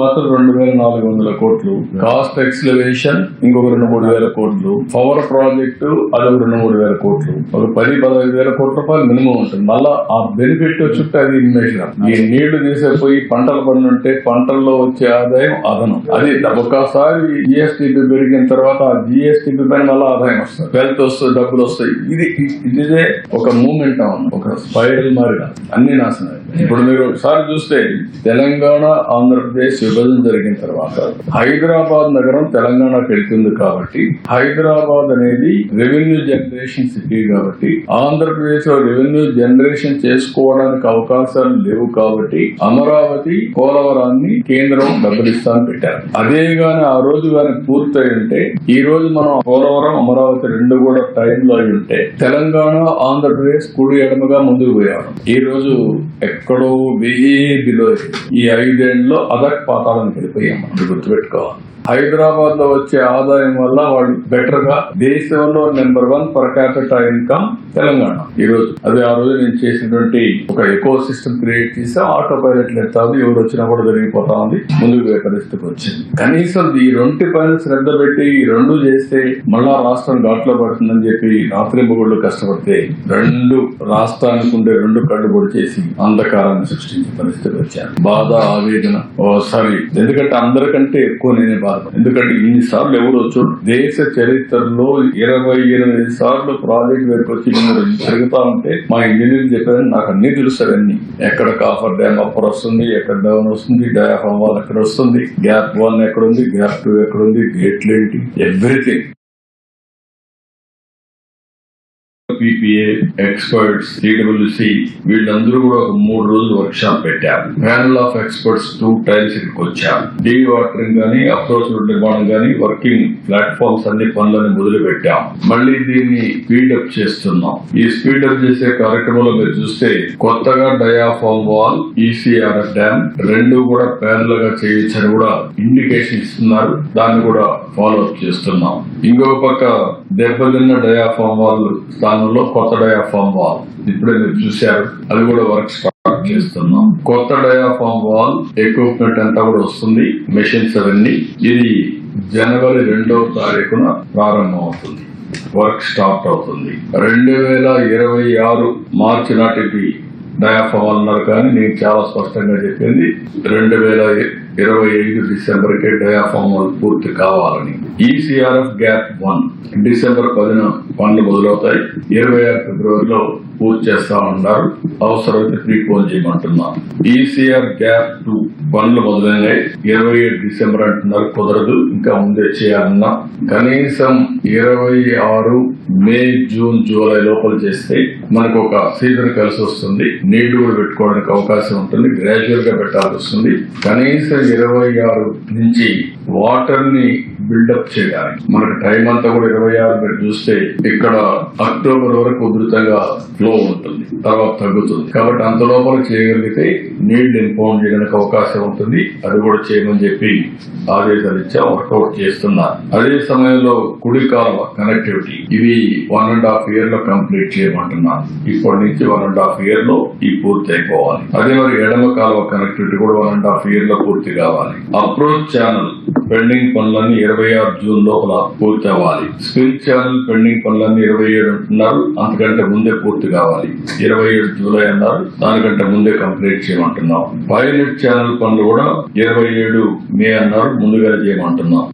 మాత్రం రెండు వేల నాలుగు వందల కోట్లు. కాస్ట్ ఎక్స్లవేషన్ ఇంకొక రెండు మూడు వేల కోట్లు. పవర్ ప్రాజెక్టు అది రెండు మూడు వేల కోట్లు. ఒక పది పదహైదు వేల కోట్ల రూపాయలు మినిమం ఉంటుంది. మళ్ళా ఆ బెనిఫిట్ చుట్టూ అది ఇన్వెషన్ ఈ నీళ్ళు తీసేపోయి పంటలు పండుంటే పంటల్లో వచ్చే ఆదాయం అదనం. అది ఒకసారి జిఎస్టిపి పెరిగిన తర్వాత ఆ జిఎస్టిపి పైన మళ్ళీ ఆదాయం వస్తుంది. వెల్త్ వస్తుంది డబ్బులు వస్తాయి. ఇది ఇదే ఒక మూమెంట్ ఒక స్పైరల్ మారిగా అన్ని నాశనం. ఇప్పుడు మీరు ఒకసారి చూస్తే తెలంగాణ ఆంధ్రప్రదేశ్ విభజన జరిగిన తర్వాత హైదరాబాద్ నగరం తెలంగాణకు వెళ్తుంది కాబట్టి హైదరాబాద్ అనేది రెవెన్యూ జనరేషన్ సిటీ కాబట్టి ఆంధ్రప్రదేశ్లో రెవెన్యూ జనరేషన్ చేసుకోవడానికి అవకాశాలు లేవు కాబట్టి అమరావతి పోలవరాన్ని కేంద్రం డబ్బులిస్తాను పెట్టారు. అదే గాని ఆ రోజు గాని పూర్తయి ఉంటే ఈ రోజు మనం పోలవరం అమరావతి రెండు కూడా టైంలో అయి ఉంటే తెలంగాణ ఆంధ్రప్రదేశ్ కుడి ఎడమగా ముందుకు పోయారు ఈ రోజు ఎక్కడో వెయ్యి బిలో ఈ ఐదేళ్ళలో అదక్ పాతాలను వెళ్ళిపోయాం మనం గుర్తుపెట్టుకోవాలి హైదరాబాద్లో వచ్చే ఆదాయం వల్ల వాళ్ళు బెటర్గా దేశంలో number one per capital income Telangana. ఈ రోజు అదే ఆ రోజు నేను చేసినటువంటి ఒక ఎకో సిస్టమ్ క్రియేట్ చేసి ఆటో పైలట్ ఎత్తాది ఎవరు వచ్చినా కూడా జరిగిపోతా ఉంది ముందుకు పరిస్థితికి వచ్చింది. కనీసం ఈ రెండు పైన శ్రద్ధ పెట్టి ఈ రెండు చేస్తే మళ్ళా రాష్ట్రం ఘాట్లో పడుతుందని చెప్పి రాత్రి మొగుళ్ళు కష్టపడితే రెండు రాష్ట్రానికి ఉండే రెండు కళ్ళు పొడి చేసి అంధకారాన్ని సృష్టించే పరిస్థితి వచ్చాను బాధ ఆవేదన ఓ సారీ ఎందుకంటే అందరికంటే ఎక్కువ నేనే బాధ ఎందుకంటే ఇన్ని సార్లు ఎవరు చూడు దేశ చరిత్రలో ఇరవై ఎనిమిది సార్లు ప్రాజెక్ట్ వరకు వచ్చి మీరు తిరుగుతా ఉంటే మా ఇంజనీర్ చెప్పారని నాకు అన్ని తెలుసు అన్ని ఎక్కడ కాఫర్ డ్యామ్ అప్పర్ వస్తుంది ఎక్కడ డౌన్ వస్తుంది డయాఫామ్ వాల్ ఎక్కడ వస్తుంది గ్యాప్ వన్ ఎక్కడ ఉంది గ్యాప్ టూ ఎక్కడ ఉంది గేట్లు ఏంటి ఎవ్రీథింగ్. పీపీఏ ఎక్స్పర్ట్స్ సిడబ్ల్యూసి వీళ్ళందరూ కూడా ఒక మూడు రోజులు వర్క్ షాప్ పెట్టారు. Panel of experts two times ఇక్కడికి వచ్చారు. డీ వాటరింగ్ గానీ అప్రోచ్ రోడ్ నిర్మాణం గానీ వర్కింగ్ ప్లాట్ఫామ్స్ అన్ని పనులను మొదలు పెట్టాం మళ్ళీ దీన్ని స్పీడప్ చేస్తున్నాం. ఈ స్పీడప్ చేసే కార్యక్రమంలో మీరు చూస్తే కొత్తగా డయాఫామ్ వాల్ ఈసీఆర్ఎఫ్ డ్యామ్ రెండు కూడా ప్యానల్గా చేయొచ్చని కూడా ఇండికేషన్ ఇస్తున్నారు. దాన్ని కూడా ఫాలో అప్ చేస్తున్నాం. ఇంకొక పక్క దెబ్బతిన్న డయాఫామ్ వాల్ లో కొత్త డయాఫామ్ వాల్. ఇప్పుడే మీరు చూశారు. అది కూడా వర్క్ స్టార్ట్ చేస్తున్నాం. కొత్త డయాఫామ్ వాల్ ఎక్విప్మెంట్ అంతా కూడా వస్తుంది. మెషిన్స్ అవన్నీ. ఇది జనవరి రెండవ తారీఖున ప్రారంభం అవుతుంది వర్క్ స్టార్ట్ అవుతుంది. రెండు వేల ఇరవై ఆరు మార్చి నాటికి డయాఫామ్ అన్నారు కానీ నేను చాలా స్పష్టంగా చెప్పింది. రెండు వేల ఇరవై ఐదు డిసెంబర్కి డయాఫామ్ పూర్తి కావాలని. ఈసీఆర్ఎఫ్ గ్యాప్ వన్ డిసెంబర్ పదిన పనులు మొదలవుతాయి. ఇరవై ఆరు ఫిబ్రవరిలో పూర్తి చేస్తా ఉన్నారు. అవసరమైతే ప్రీపోన్ చేయమంటున్నారు ఈసీఆర్ గ్యాప్ టూ పనులు మొదలైనాయి. ఇరవై ఏడు డిసెంబర్ అంటున్నారు. కుదరదు ఇంకా ముందే చేయాలన్నా. కనీసం ఇరవై ఆరు మే జూన్ జూలై లోపల చేస్తే మనకు ఒక సీజన్ కలిసి వస్తుంది. నీళ్ళు కూడా పెట్టుకోవడానికి అవకాశం ఉంటుంది. గ్రాడ్యువల్గా పెట్టాల్సి వస్తుంది. కనీసం ఇరవై ఆరు నుంచి వాటర్ని బిల్డప్ చేయాలి మనకు టైం అంతా కూడా ఇరవై ఆరు మీరు చూస్తే ఇక్కడ అక్టోబర్ వరకు ఉధృతంగా ఫ్లో ఉంటుంది. తర్వాత తగ్గుతుంది. కాబట్టి అంత లోపల చేయగలిగితే నీళ్ళు ఇన్ఫార్మ్ చేయడానికి అవకాశం ఉంటుంది. అది కూడా చేయమని చెప్పి ఆదేశాలు ఇచ్చా వర్కౌట్ చేస్తున్నారు అదే సమయంలో కుడి కాలువ కనెక్టివిటీ ఇవి వన్ అండ్ హాఫ్ ఇయర్లో కంప్లీట్ చేయమంటున్నాను. ఇప్పటి నుంచి వన్ అండ్ హాఫ్ ఇయర్లో ఈ పూర్తి అయిపోవాలి. అదే మరి ఎడమ కాలువ కనెక్టివిటీ కూడా వన్ అండ్ హాఫ్ ఇయర్లో పూర్తి కావాలి. అప్రోచ్ ఛానల్ పెండింగ్ పనులన్నీ ఇరవై ఆరు జూన్ లోపల పూర్తి అవ్వాలి స్పిల్ ఛానల్ పెండింగ్ పనులన్నీ ఇరవై ఏడు అంటున్నారు. అంతకంటే ముందే పూర్తి కావాలి. ఇరవై ఏడు జూలై అన్నారు. దానికంటే ముందే కంప్లీట్ చేయమంటున్నాం. పైలట్ ఛానల్ పనులు కూడా ఇరవై ఏడు మే అన్నారు. ముందుగా చేయమంటున్నాం.